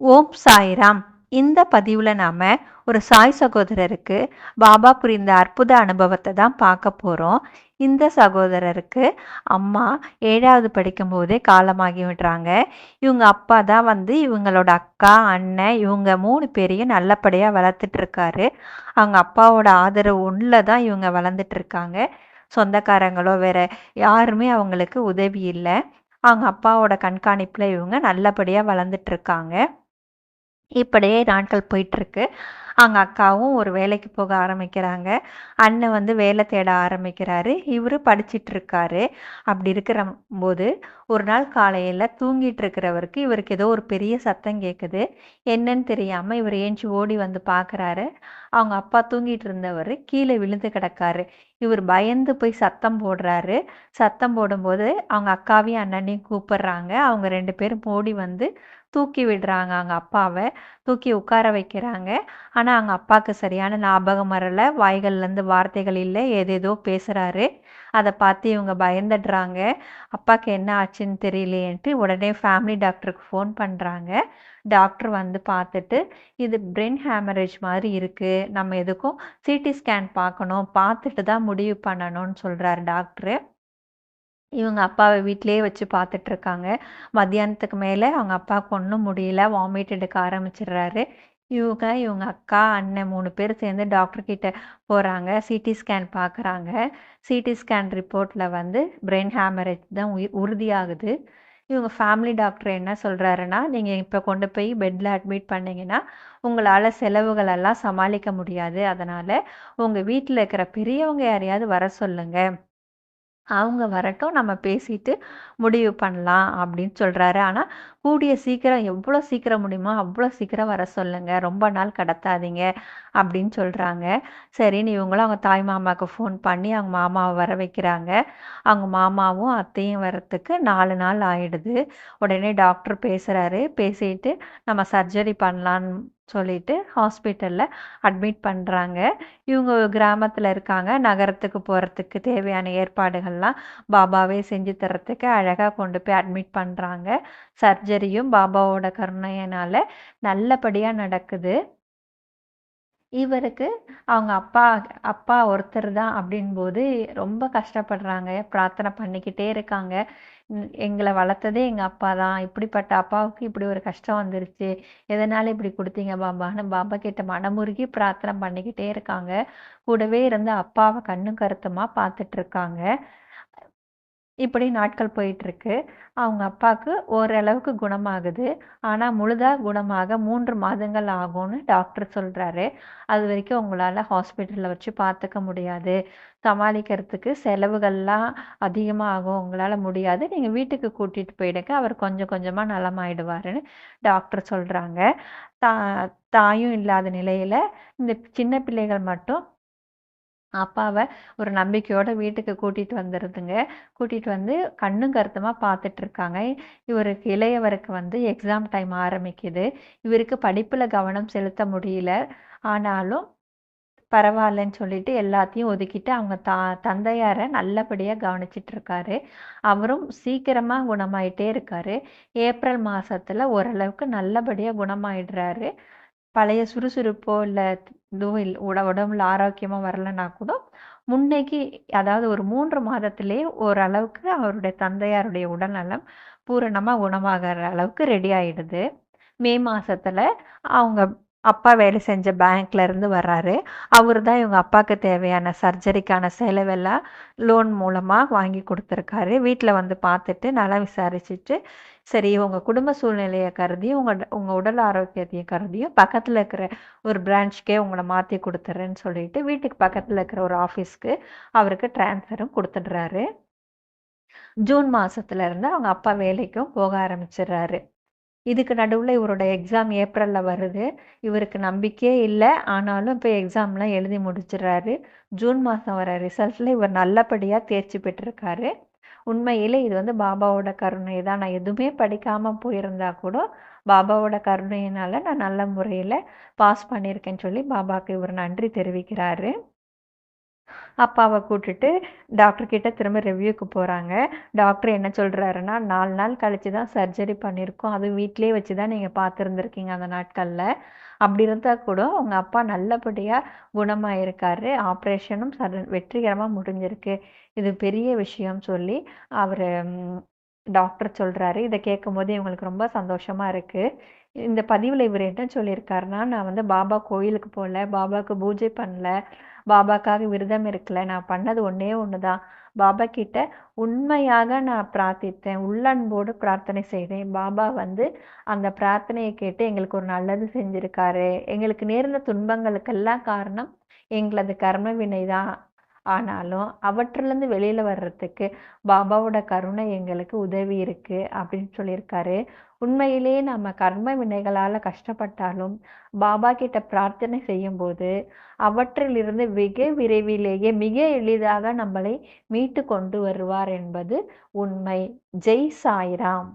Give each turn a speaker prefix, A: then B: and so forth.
A: ஓம் சாய்ராம். இந்த பதிவில் நாம் ஒரு சாய் சகோதரருக்கு பாபா புரிந்த அற்புத அனுபவத்தை தான் பார்க்க போகிறோம் இந்த சகோதரருக்கு அம்மா ஏழாவது படிக்கும்போதே காலமாகி விடுறாங்க. இவங்க அப்பா தான் வந்து இவங்களோட அக்கா அண்ணன் இவங்க மூணு பேரையும் நல்லபடியாக வளர்த்துட்ருக்காரு அவங்க அப்பாவோட ஆதரவு ஒன்றில் தான் இவங்க வளர்ந்துட்டுருக்காங்க சொந்தக்காரங்களோ வேற யாருமே அவங்களுக்கு உதவி இல்லை. அவங்க அப்பாவோட கண்காணிப்பில் இவங்க நல்லபடியாக வளர்ந்துட்டுருக்காங்க இப்படியே நாட்கள் போயிட்டுருக்கு. அவங்க அக்காவும் ஒரு வேலைக்கு போக ஆரம்பிக்கிறாங்க. அண்ணன் வந்து வேலை தேட ஆரம்பிக்கிறாரு. இவர் படிச்சிட்டு இருக்காரு அப்படி இருக்கிற போது ஒரு நாள் காலையில் தூங்கிட்டு இருக்கிறவருக்கு இவருக்கு ஏதோ ஒரு பெரிய சத்தம் கேட்குது என்னன்னு தெரியாமல் இவர் ஏஞ்சி ஓடி வந்து பார்க்குறாரு அவங்க அப்பா தூங்கிட்டு இருந்தவர் கீழே விழுந்து கிடக்காரு. இவர் பயந்து போய் சத்தம் போடுறாரு. சத்தம் போடும்போது அவங்க அக்காவையும் அண்ணனையும் கூப்பிடுறாங்க. அவங்க ரெண்டு பேரும் ஓடி வந்து தூக்கி விடுறாங்க. அவங்க அப்பாவை தூக்கி உட்கார வைக்கிறாங்க. ஆனால் அவங்க அப்பாவுக்கு சரியான ஞாபகம் வரல. வாய்கள்லேருந்து வார்த்தைகள் இல்லை. ஏதேதோ பேசுகிறாரு அதை பார்த்து இவங்க பயந்துடுறாங்க. அப்பாவுக்கு என்ன ஆச்சுன்னு தெரியலையேன்ட்டு உடனே ஃபேமிலி டாக்டருக்கு ஃபோன் பண்ணுறாங்க டாக்டர் வந்து பார்த்துட்டு இது பிரெயின் ஹேமரேஜ் மாதிரி இருக்குது நம்ம எதுக்கும் சிடி ஸ்கேன் பார்க்கணும். பார்த்துட்டு தான் முடிவு பண்ணணும்னு சொல்கிறாரு டாக்டரு இவங்க அப்பாவை வீட்டிலேயே வச்சு பார்த்துட்ருக்காங்க மத்தியானத்துக்கு மேலே அவங்க அப்பாவுக்கு ஒன்றும் முடியல. வாமிட் எடுக்க ஆரம்பிச்சிடுறாரு. இவங்க இவங்க அக்கா அண்ணன் மூணு பேர் சேர்ந்து டாக்டர்கிட்ட போகிறாங்க சிடி ஸ்கேன் பார்க்குறாங்க சிடி ஸ்கேன் ரிப்போர்ட்டில் வந்து பிரெயின் ஹேமரேஜ் தான் உயிர் உறுதியாகுது. இவங்க ஃபேமிலி டாக்டர் என்ன சொல்கிறாருன்னா நீங்கள் இப்போ கொண்டு போய் பெட்டில் அட்மிட் பண்ணிங்கன்னா உங்களால் செலவுகளெல்லாம் சமாளிக்க முடியாது. அதனால் உங்கள் வீட்டில் இருக்கிற பெரியவங்க யாரையாவது வர சொல்லுங்கள் அவங்க வரட்டும் நம்ம பேசிட்டு முடிவு பண்ணலாம் அப்படின்னு சொல்கிறாரு ஆனால் கூடிய சீக்கிரம் எவ்வளோ சீக்கிரம் முடியுமோ அவ்வளோ சீக்கிரம் வர சொல்லுங்கள் ரொம்ப நாள் கடத்தாதீங்க அப்படின்னு சொல்கிறாங்க சரின்னு இவங்களும் அவங்க தாய் மாமாவுக்கு ஃபோன் பண்ணி அவங்க மாமாவை வர வைக்கிறாங்க. அவங்க மாமாவும் அத்தையும் வரத்துக்கு நாலு நாள் ஆயிடுது. உடனே டாக்டர் பேசுகிறாரு பேசிட்டு நம்ம சர்ஜரி பண்ணலான்னு சொல்லிட்டு ஹாஸ்பிட்டலில் அட்மிட் பண்ணுறாங்க இவங்க கிராமத்தில் இருக்காங்க. நகரத்துக்கு போகிறதுக்கு தேவையான ஏற்பாடுகள்லாம் பாபாவே செஞ்சு தரத்துக்கு அழகாக கொண்டு போய் அட்மிட் பண்ணுறாங்க சர்ஜரியும் பாபாவோட கருணையினால் நல்லபடியாக நடக்குது. இவருக்கு அவங்க அப்பா அப்பா ஒருத்தர் தான் அப்படின்போது ரொம்ப கஷ்டப்படுறாங்க. பிரார்த்தனை பண்ணிக்கிட்டே இருக்காங்க. எங்களை வளர்த்ததே எங்கள் அப்பா தான். இப்படிப்பட்ட அப்பாவுக்கு இப்படி ஒரு கஷ்டம் வந்துருச்சு. எதனால இப்படி கொடுத்தீங்க பாபான்னு பாபா கிட்ட மனமுருகி பிரார்த்தனை பண்ணிக்கிட்டே இருக்காங்க. கூடவே இருந்து அப்பாவை கண்ணும் கருத்துமாக பார்த்துட்டு இருக்காங்க. இப்படி நாட்கள் போயிட்டுருக்கு. அவங்க அப்பாவுக்கு ஓரளவுக்கு குணமாகுது. ஆனால் முழுதாக குணமாக மூன்று மாதங்கள் ஆகும்னு டாக்டர் சொல்கிறாரு அது வரைக்கும் உங்களால் ஹாஸ்பிட்டலில் வச்சு பார்த்துக்க முடியாது. சமாளிக்கிறதுக்கு செலவுகள்லாம் அதிகமாக ஆகும் உங்களால் முடியாது. நீங்கள் வீட்டுக்கு கூட்டிகிட்டு போயிடுங்க. அவர் கொஞ்சம் கொஞ்சமாக நலமாயிடுவாருன்னு டாக்டர் சொல்கிறாங்க தா தாயும் இல்லாத நிலையில் இந்த சின்ன பிள்ளைகள் மட்டும் அப்பாவை ஒரு நம்பிக்கையோட வீட்டுக்கு கூட்டிட்டு வந்துடுதுங்க கூட்டிட்டு வந்து கண்ணும் கருத்துமாக பார்த்துட்டு இருக்காங்க இவருக்கு இளையவருக்கு வந்து எக்ஸாம் டைம் ஆரம்பிக்குது. இவருக்கு படிப்பில் கவனம் செலுத்த முடியல. ஆனாலும் பரவாயில்லன்னு சொல்லிட்டு எல்லாத்தையும் ஒதுக்கிட்டு அவங்க தா தந்தையாரை நல்லபடியாக கவனிச்சிட்டு இருக்காரு அவரும் சீக்கிரமாக குணமாயிட்டே இருக்காரு. ஏப்ரல் மாதத்தில் ஓரளவுக்கு நல்லபடியாக குணமாயிடுறாரு. பழைய சுறுசுறுப்போ இல்லை இதுவும் இல்லை உட உடம்புல ஆரோக்கியமாக வரலன்னா கூட முன்னைக்கு அதாவது ஒரு மூன்று மாதத்திலே ஓரளவுக்கு அவருடைய தந்தையாருடைய உடல்நலம் பூரணமாக குணமாகிற அளவுக்கு ரெடி ஆகிடுது மே மாதத்தில் அவங்க அப்பா வேலை செஞ்ச பேங்க்ல இருந்து வர்றாரு. அவர் தான் இவங்க அப்பாவுக்கு தேவையான சர்ஜரிக்கான செலவெல்லாம் லோன் மூலமாக வாங்கி கொடுத்துருக்காரு. வீட்டில் வந்து பார்த்துட்டு நல்லா விசாரிச்சுட்டு சரி உங்கள் குடும்ப சூழ்நிலையை கருதியும் உங்கள் உங்கள் உடல் ஆரோக்கியத்தையும் கருதியும் பக்கத்தில் இருக்கிற ஒரு பிரான்ச்சுக்கே உங்களை மாற்றி கொடுத்துட்றேன்னு சொல்லிட்டு வீட்டுக்கு பக்கத்தில் இருக்கிற ஒரு ஆஃபீஸ்க்கு அவருக்கு டிரான்ஸ்ஃபரும் கொடுத்துடுறாரு. ஜூன் மாதத்துல இருந்து அவங்க அப்பா வேலைக்கும் போக ஆரம்பிச்சிடுறாரு. இதுக்கு நடுவில் இவரோட எக்ஸாம் ஏப்ரலில் வருது. இவருக்கு நம்பிக்கையே இல்லை. ஆனாலும் இப்போ எக்ஸாம்லாம் எழுதி முடிச்சிடுறாரு. ஜூன் மாதம் வர ரிசல்ட்டில் இவர் நல்லபடியாக தேர்ச்சி பெற்றிருக்காரு. உண்மையில் இது வந்து பாபாவோட கருணை தான். நான் எதுவுமே படிக்காமல் போயிருந்தா கூட பாபாவோட கருணையினால் நான் நல்ல முறையில் பாஸ் பண்ணியிருக்கேன்னு சொல்லி பாபாவுக்கு இவர் நன்றி தெரிவிக்கிறாரு. அப்பாவை கூட்டிட்டு டாக்டர்கிட்ட திரும்ப ரிவ்யூக்கு போகிறாங்க டாக்டர் என்ன சொல்கிறாருன்னா நாலு நாள் கழித்து தான் சர்ஜரி பண்ணியிருக்கோம். அதுவும் வீட்டிலே வச்சு தான் நீங்கள் பார்த்துருந்துருக்கீங்க அந்த நாட்களில். அப்படி இருந்தால் கூட உங்கள் அப்பா நல்லபடியாக குணமாயிருக்காரு. ஆப்ரேஷனும் சர வெற்றிகரமாக முடிஞ்சிருக்கு. இது பெரிய விஷயம் சொல்லி அவர் டாக்டர் சொல்கிறாரு இதை கேட்கும் போது இவங்களுக்கு ரொம்ப சந்தோஷமாக இருக்குது இந்த பதிவில் இவர் என்ன சொல்லியிருக்காருன்னா நான் வந்து பாபா கோயிலுக்கு போகல பாபாவுக்கு பூஜை பண்ணல பாபாக்காக விரதம் இருக்கல நான் பண்ணது ஒன்றே ஒன்று தான் பாபா கிட்ட உண்மையாக நான் பிரார்த்தித்தேன் உள்ளன்போடு பிரார்த்தனை செய்தேன். பாபா வந்து அந்த பிரார்த்தனையை கேட்டு எங்களுக்கு ஒரு நல்லது செஞ்சுருக்காரு. எங்களுக்கு நேர்ந்த துன்பங்களுக்கெல்லாம் காரணம் எங்களது கர்ம வினை தான் ஆனாலும் அவற்றிலேருந்து வெளியில் வர்றதுக்கு பாபாவோட கருணை எங்களுக்கு உதவி இருக்குது அப்படின்னு சொல்லியிருக்காரு. உண்மையிலேயே நம்ம கர்ம வினைகளால் கஷ்டப்பட்டாலும் பாபா கிட்ட பிரார்த்தனை செய்யும்போது அவற்றிலிருந்து மிக விரைவிலேயே மிக எளிதாக நம்மளை மீட்டு கொண்டு வருவார் என்பது உண்மை. ஜெய் சாய்ராம்.